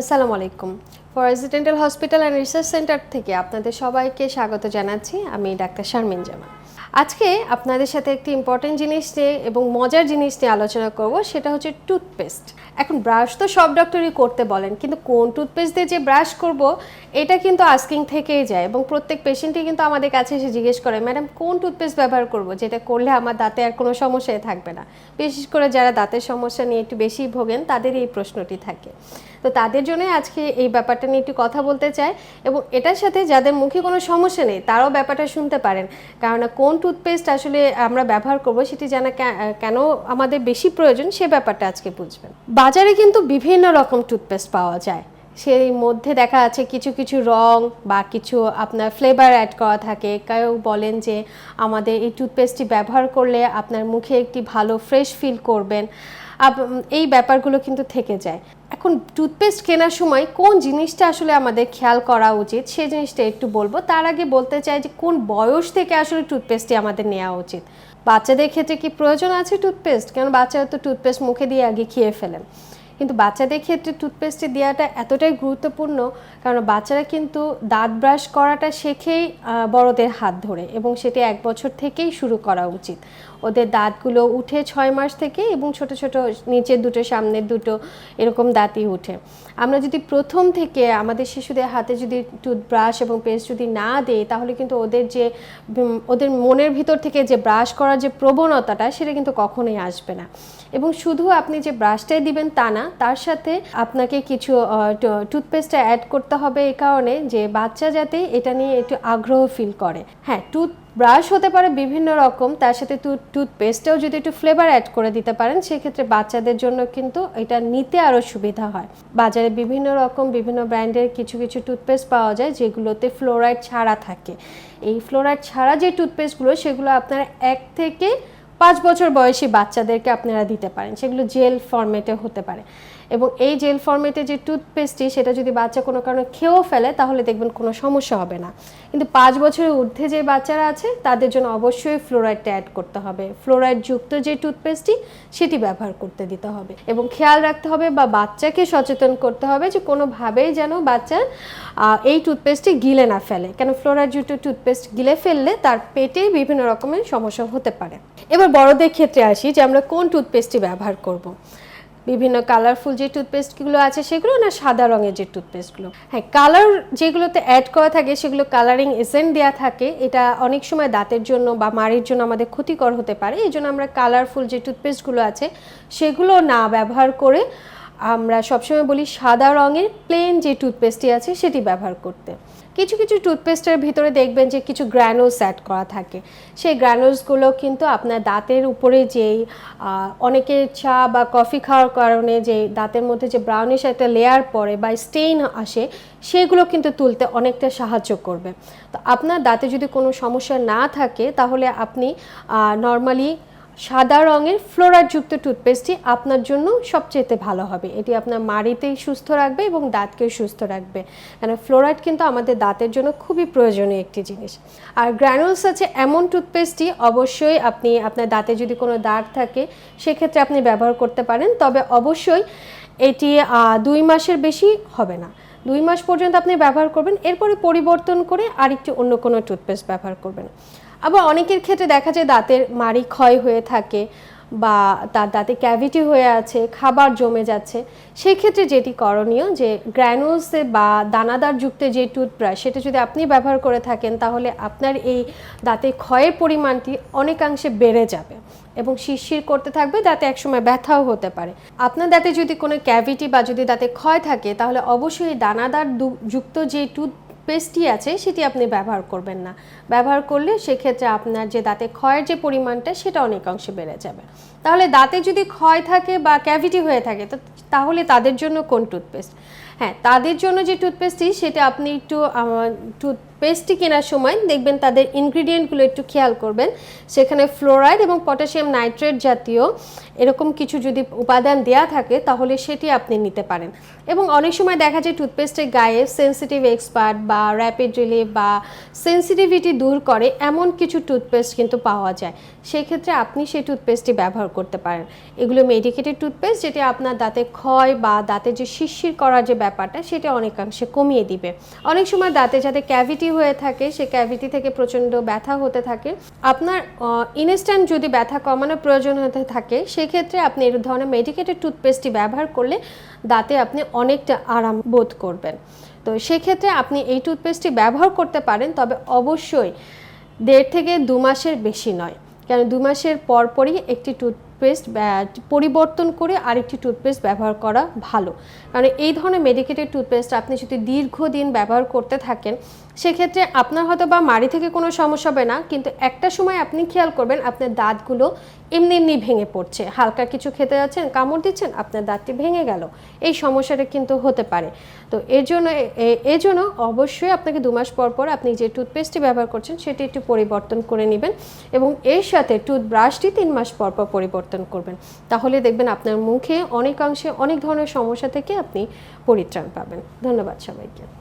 আসসালামু আলাইকুম। Dental hospital and research centre থেকে আপনাদের সবাইকে স্বাগত জানাচ্ছি। আমি ডাক্তার শারমিন জামা আজকে আপনাদের সাথে একটি ইম্পর্টেন্ট জিনিস নিয়ে এবং মজার জিনিস নিয়ে আলোচনা করব, সেটা হচ্ছে টুথপেস্ট এখন ব্রাশ তো সব ডক্টরই করতে বলেন, কিন্তু কোন টুথপেস্ট দিয়ে যে ব্রাশ করব, এটা কিন্তু আস্কিং থেকেই যায় এবং প্রত্যেক পেশেন্টই কিন্তু আমাদের কাছে এসে জিজ্ঞেস করে ম্যাডাম কোন টুথপেস্ট ব্যবহার করব? যেটা করলে আমার দাঁতে আর কোনো সমস্যাই থাকবে না? বিশেষ করে যারা দাঁতের সমস্যা নিয়ে একটু বেশি ভোগেন, তাদের এই প্রশ্নটি থাকে। তো তাদের জন্য আজকে এই ব্যাপারটা নিয়ে একটু কথা বলতে চাই এবং এটার সাথে যাদের মুখে কোনো সমস্যা নেই, তারাও ব্যাপারটা শুনতে পারেন। কারণ কোন টুথপেস্ট আসলে আমরা ব্যবহার করব সেটি জানা কেন আমাদের বেশি প্রয়োজন সে ব্যাপারটা আজকে বুঝবেন। বাজারে কিন্তু বিভিন্ন রকম টুথপেস্ট পাওয়া যায়। সেই মধ্যে দেখা যাচ্ছে কিছু কিছু রং বা কিছু আপনার ফ্লেভার অ্যাড করা থাকে। কেউ বলেন যে আমাদের এই টুথপেস্টটি ব্যবহার করলে আপনার মুখে একটি ভালো ফ্রেশ ফিল করবেন। এই ব্যাপারগুলো কিন্তু থেকে যায়। এখন টুথপেস্ট কেনার সময় কোন জিনিসটা আসলে আমাদের খেয়াল করা উচিত সেই জিনিসটা একটু বলব। তার আগে বলতে চাই যে কোন বয়স থেকে আসলে টুথপেস্টটি আমাদের নেওয়া উচিত? বাচ্চাদের ক্ষেত্রে কি প্রয়োজন আছে টুথপেস্ট কেন বাচ্চারা তো টুথপেস্ট মুখে দিয়ে আগে খেয়ে ফেলেন? কিন্তু বাচ্চাদের ক্ষেত্রে টুথপেস্টে দেওয়াটা এতটাই গুরুত্বপূর্ণ, কারণ বাচ্চারা কিন্তু দাঁত ব্রাশ করাটা শেখেই বড়দের হাত ধরে এবং সেটি এক বছর থেকেই শুরু করা উচিত। ওদের দাঁতগুলো উঠে ছয় মাস থেকে এবং ছোট ছোট নিচের দুটো, সামনের দুটো এরকম দাঁতই উঠে। আমরা যদি প্রথম থেকে আমাদের শিশুদের হাতে যদি টুথব্রাশ এবং পেস্ট যদি না দেই, তাহলে কিন্তু ওদের যে ওদের মনের ভিতর থেকে যে ব্রাশ করার যে প্রবণতাটা, সেটা কিন্তু কখনোই আসবে না। এবং শুধু আপনি যে ব্রাশটাই দিবেন তা না, তার সাথে আপনাকে কিছু টুথপেস্টটা অ্যাড করতে হবে এই কারণে যে বাচ্চা যাতে এটা নিয়ে একটু আগ্রহ ফিল করে। হ্যাঁ টুথ ব্রাশ হতে পারে বিভিন্ন রকম, তার সাথে টুথ টুথপেস্টেও যদি একটু ফ্লেভার অ্যাড করে দিতে পারেন, সেক্ষেত্রে বাচ্চাদের জন্য কিন্তু এটা নিতে আরও সুবিধা হয়। বাজারে বিভিন্ন রকম, বিভিন্ন ব্র্যান্ডের কিছু কিছু টুথপেস্ট পাওয়া যায়, যেগুলোতে ফ্লোরাইড ছাড়া থাকে। এই ফ্লোরাইড ছাড়া যে টুথপেস্টগুলো সেগুলো আপনারা এক থেকে পাঁচ বছর বয়সী বাচ্চাদেরকে আপনারা দিতে পারেন। সেগুলো জেল ফরম্যাটে হতে পারে। এবং এই জেল ফর্মেটে যে টুথপেস্টটি সেটা যদি বাচ্চা কোনো কারণে খেয়েও ফেলে, তাহলে দেখবেন কোনো সমস্যা হবে না। কিন্তু পাঁচ বছরের ঊর্ধ্বে যে বাচ্চারা আছে, তাদের জন্য অবশ্যই ফ্লোরাইডটা অ্যাড করতে হবে। ফ্লোরাইড যুক্ত যে টুথপেস্টটি সেটি ব্যবহার করতে দিতে হবে। এবং খেয়াল রাখতে হবে বা বাচ্চাকে সচেতন করতে হবে যে কোনোভাবেই যেন বাচ্চা এই টুথপেস্টটি গিলে না ফেলে। কেন ফ্লোরাইড যুক্ত টুথপেস্ট গিলে ফেললে তার পেটে বিভিন্ন রকমের সমস্যা হতে পারে। এবার বড়দের ক্ষেত্রে আসি যে আমরা কোন টুথপেস্টটি ব্যবহার করব। বিভিন্ন কালারফুল যে টুথপেস্টগুলো আছে, সেগুলো না সাদা রঙের যে টুথপেস্টগুলো হ্যাঁ কালার যেগুলোতে অ্যাড করা থাকে, সেগুলো কালারিং এসেন্ট দেওয়া থাকে। এটা অনেক সময় দাঁতের জন্য বা মাড়ির জন্য আমাদের ক্ষতিকর হতে পারে। এই জন্য আমরা কালারফুল যে টুথপেস্টগুলো আছে, সেগুলো না ব্যবহার করে আমরা সবসময় বলি সাদা রঙের প্লেন যে টুথপেস্টটি আছে সেটি ব্যবহার করতে। কিছু কিছু টুথপেস্টের ভিতরে দেখবেন যে কিছু গ্র্যানুলস অ্যাড করা থাকে। সেই গ্র্যানুলসগুলো কিন্তু আপনার দাঁতের উপরে যেই অনেকের চা বা কফি খাওয়ার কারণে যে দাঁতের মধ্যে যে ব্রাউনিশ একটা লেয়ার পড়ে বা স্টেইন আসে, সেগুলো কিন্তু তুলতে অনেকটা সাহায্য করবে। তো আপনার দাঁতে যদি কোনো সমস্যা না থাকে, তাহলে আপনি নর্মালি সাদা রঙের ফ্লোরাইডযুক্ত টুথপেস্টটি আপনার জন্য সবচেয়ে ভালো হবে। এটি আপনার মাড়িতেই সুস্থ রাখবে এবং দাঁতকেও সুস্থ রাখবে। কারণ ফ্লোরাইড কিন্তু আমাদের দাঁতের জন্য খুবই প্রয়োজনীয় একটি জিনিস। আর গ্র্যানুলস আছে এমন টুথপেস্টটি অবশ্যই আপনি, আপনার দাঁতে যদি কোনো দাগ থাকে, সেক্ষেত্রে আপনি ব্যবহার করতে পারেন। তবে অবশ্যই এটি দুই মাসের বেশি হবে না। দুই মাস পর্যন্ত আপনি ব্যবহার করবেন। এরপরে পরিবর্তন করে আরেকটি অন্য কোনো টুথপেস্ট ব্যবহার করবেন। আবার অনেকের ক্ষেত্রে দেখা যায় দাঁতের মাড়ি ক্ষয় হয়ে থাকে বা তার দাঁতে ক্যাভিটি হয়ে আছে, খাবার জমে যাচ্ছে। সেই ক্ষেত্রে যেটি করণীয় যে গ্র্যানুলসে বা দানাদার যুক্ত যে টুথব্রাশ সেটা যদি আপনি ব্যবহার করে থাকেন তাহলে আপনার এই দাঁতে ক্ষয়ের পরিমাণটি অনেকাংশে বেড়ে যাবে এবং শিরশির করতে থাকবে, দাঁতে একসময় ব্যথাও হতে পারে। আপনার দাঁতে যদি কোনো ক্যাভিটি বা যদি দাঁতে ক্ষয় থাকে তাহলে অবশ্যই দানাদার যুক্ত যে টুথ পেস্টটি আছে, সেটি আপনি ব্যবহার করবেন না। ব্যবহার করলে সেক্ষেত্রে আপনার যে দাঁতে ক্ষয়ের যে পরিমাণটা, সেটা অনেকাংশে বেড়ে যাবে। তাহলে দাঁতে যদি ক্ষয় থাকে বা ক্যাভিটি হয়ে থাকে, তো, তাহলে তাদের জন্য কোন টুথপেস্ট হ্যাঁ তাদের জন্য যে টুথপেস্টটি সেটা আপনি একটু টুথপেস্টটি কেনার সময় দেখবেন তাদের ইনগ্রিডিয়েন্টগুলো একটু খেয়াল করবেন। সেখানে ফ্লোরাইড এবং পটাশিয়াম নাইট্রেট জাতীয় এরকম কিছু যদি উপাদান দেওয়া থাকে তাহলে সেটি আপনি নিতে পারেন। এবং অনেক সময় দেখা যায় টুথপেস্টের গায়ে সেন্সিটিভ এক্সপার্ট বা র্যাপিড রিলিফ বা সেন্সিটিভিটি দূর করে এমন কিছু টুথপেস্ট কিন্তু পাওয়া যায়। সেক্ষেত্রে আপনি সেই টুথপেস্টটি ব্যবহার করতে পারেন। এগুলো মেডিকেটেড টুথপেস্ট যেটি আপনার দাঁতে ক্ষয় বা দাঁতে যে শিরশির করার যে ব্যাপারটা সেটা অনেকাংশে কমিয়ে দিবে। অনেক সময় দাঁতে যাতে ক্যাভিটি হয়ে থাকে, সে ক্যাভিটি থেকে প্রচণ্ড ব্যথা হতে থাকে। আপনার ইনস্ট্যান্ট যদি ব্যথা কমানোর প্রয়োজন হতে থাকে, সেক্ষেত্রে আপনি এই ধরনের মেডিকেটেড টুথপেস্টটি ব্যবহার করলে দাঁতে আপনি অনেকটা আরাম বোধ করবেন। তো সেক্ষেত্রে আপনি এই টুথপেস্টটি ব্যবহার করতে পারেন, তবে অবশ্যই দেড় থেকে দু মাসের বেশি নয়। কেন, দু মাসের পরপরই একটি টুথপেস্ট পরিবর্তন করে আরেকটি টুথপেস্ট ব্যবহার করা ভালো। কারণ এই ধরনের মেডিকেটেড টুথপেস্ট আপনি যদি দীর্ঘদিন ব্যবহার করতে থাকেন, সেক্ষেত্রে আপনার হয়তো বা মাড়ি থেকে কোনো সমস্যা হবে না, কিন্তু একটা সময় আপনি খেয়াল করবেন আপনার দাঁতগুলো এমনি এমনি ভেঙে পড়ছে। হালকা কিছু খেতে যাচ্ছেন, কামড় দিচ্ছেন, আপনার দাঁতটি ভেঙে গেল। এই সমস্যাটা কিন্তু হতে পারে। তো এর জন্য এর জন্য অবশ্যই আপনাকে দু মাস পর পর আপনি যে টুথপেস্টটি ব্যবহার করছেন, সেটি একটু পরিবর্তন করে নেবেন এবং এর সাথে টুথব্রাশটি তিন মাস পর পর পরিবর্তন করবেন। তাহলে দেখবেন আপনার মুখে অনেকাংশে অনেক ধরনের সমস্যা থেকে আপনি পরিত্রাণ পাবেন। ধন্যবাদ সবাইকে।